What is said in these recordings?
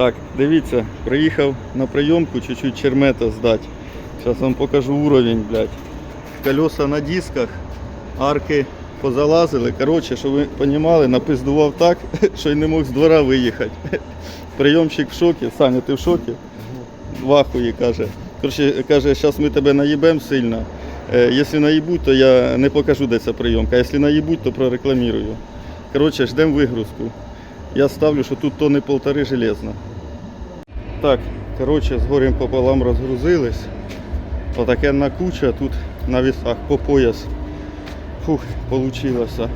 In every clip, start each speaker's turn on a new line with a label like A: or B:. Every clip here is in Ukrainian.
A: Так, дивіться, приїхав на прийомку чуть-чуть чермета здати. Зараз вам покажу уровень, блядь. Колеса на дисках, арки позалазили. Коротше, щоб ви розуміли, напиздував так, що й не мог з двора виїхати. Прийомщик в шокі. Саня, ти в шокі? В ахуї каже. Коротше, каже, зараз ми тебе наїбемо сильно. Е, Якщо наїбуть, то я не покажу, де ця прийомка. А якщо наїбуть, то прорекламірую. Коротше, ждемо вигрузку. Я ставлю, що тут тонни полтори железно. Так, коротше, з горем пополам розгрузились. Отаке куча тут на вісах по пояс. Фух, получилося.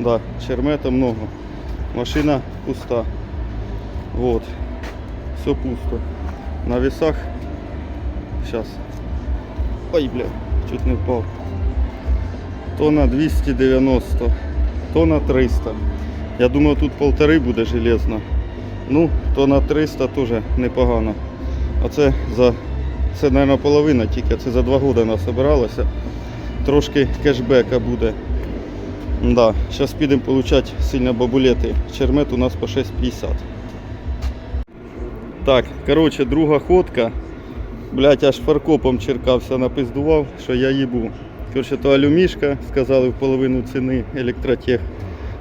A: Да, чермета много. Машина пуста. Вот. Все пусто. На весах. Сейчас. Ой, бля, чуть не впав. Тонна 290. Тонна 300. Я думаю, тут полтори буде железно. Ну, тонна 300 теж непогано. А це за це, мабуть, половина тільки. Це за два роки насобиралося. Трошки кешбека буде. Да, зараз підемо отримати сильно бабулети. Чермет у нас по 6,50. Так, коротше, друга ходка. Блять, аж фаркопом черкався, напиздував, що я їбу. Коротше, то алюмішка, сказали в половину ціни електротех.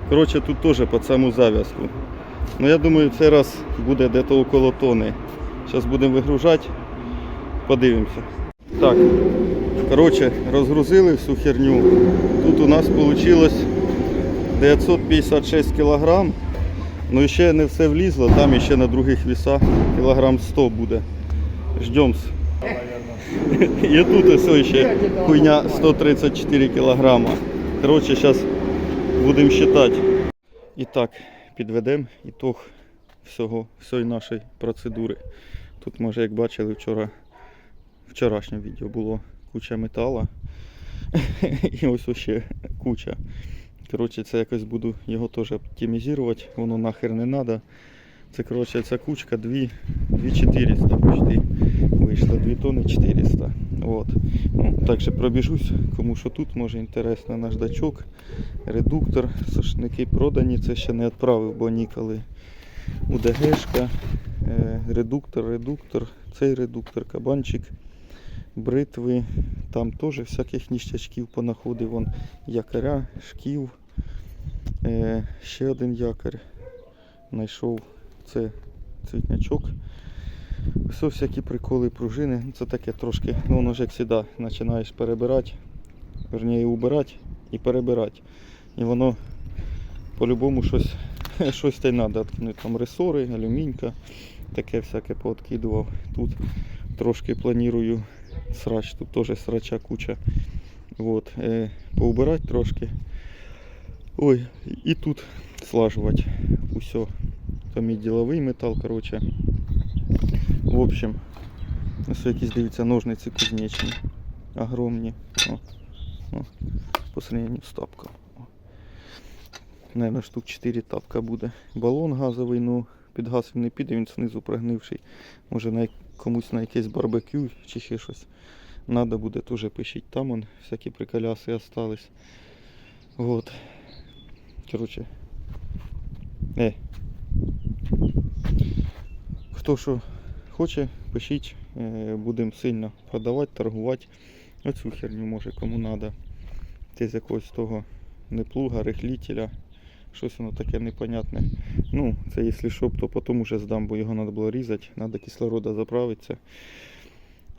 A: Коротше, тут теж під саму зав'язку. Ну я думаю, цей раз буде десь около тони. Зараз будемо вигружати, подивимося. Так, коротше, розгрузили всю херню. Тут у нас вийшло 956 кг. Ну і ще не все влізло, там ще на других вісах кілограм 100 буде. Ждем. І тут ось ще хуйня 134 кілограма. Коротше, зараз будемо считати. І так, підведемо ітог всього, всієї нашої процедури. Тут, може, як бачили вчора, вчорашнє відео було куча метала. І ось ще куча. Коротше, це якось буду його теж оптимізувати, воно нахер не треба. Це коротше ця кучка 2400 почти вийшло, 2 тонни 400. От. Ну, також пробіжусь, кому що тут може інтересно наждачок, редуктор, сошники продані, це ще не відправив, бо ніколи. УДГшка, е, редуктор, редуктор, цей редуктор, кабанчик, бритви, там теж всяких ніштячків понаходив, вон якоря, шків, е, ще один якорь знайшов, це цвітнячок. Все всякі приколи, пружини. Це таке трошки, ну воно ж як завжди, починаєш перебирати, верніше убирати і перебирати. І воно по-любому щось, щось та й треба. Там ресори, алюмінька, таке всяке пооткидував. Тут трошки планую срач, тут теж срача куча. Вот, е, поубирати трошки. Ой, і тут слажувати усе. Там і діловий метал, коротше. В общем, ось якісь дивіться ножниці кузнечні. Огромні. О, по сравнению з тапком. О. Наверно, штук 4 тапка буде. Балон газовий, ну під газ він не піде, він знизу прогнивший. Може на комусь на якесь барбекю чи ще щось. Надо буде теж пишіть. Там он всякі приколяси остались. Вот. Короче. Е. Хто що хоче, пишіть. Е, Будемо сильно продавати, торгувати. Оцю херню може кому треба. Це з якогось того не плуга, рихлітеля. Щось воно таке непонятне. Ну, це якщо що, то потім уже здам, бо його треба було різати. Треба кислорода заправитися.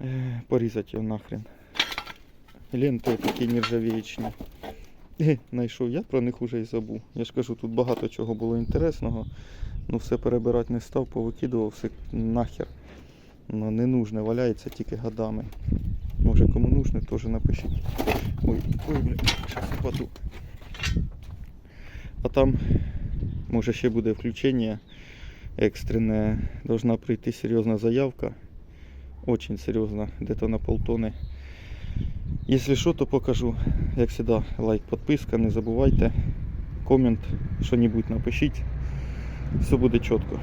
A: Е, Порізати його нахрен. Ленти такі нержавіючні. Знайшов, я про них уже і забув. Я ж кажу, тут багато чого було інтересного. Ну все перебирати не став, повикидував все нахер. Ну, не нужне, валяється тільки годами. Може кому нужне, теж напишіть. Ой, ой, бля, зараз упаду. А там, може ще буде включення екстрене. Должна прийти серйозна заявка. Очень серйозна, где-то на полтони. Якщо що, то покажу. Як завжди, лайк, підписка, не забувайте. Комент, що-небудь напишіть. Все буде чітко.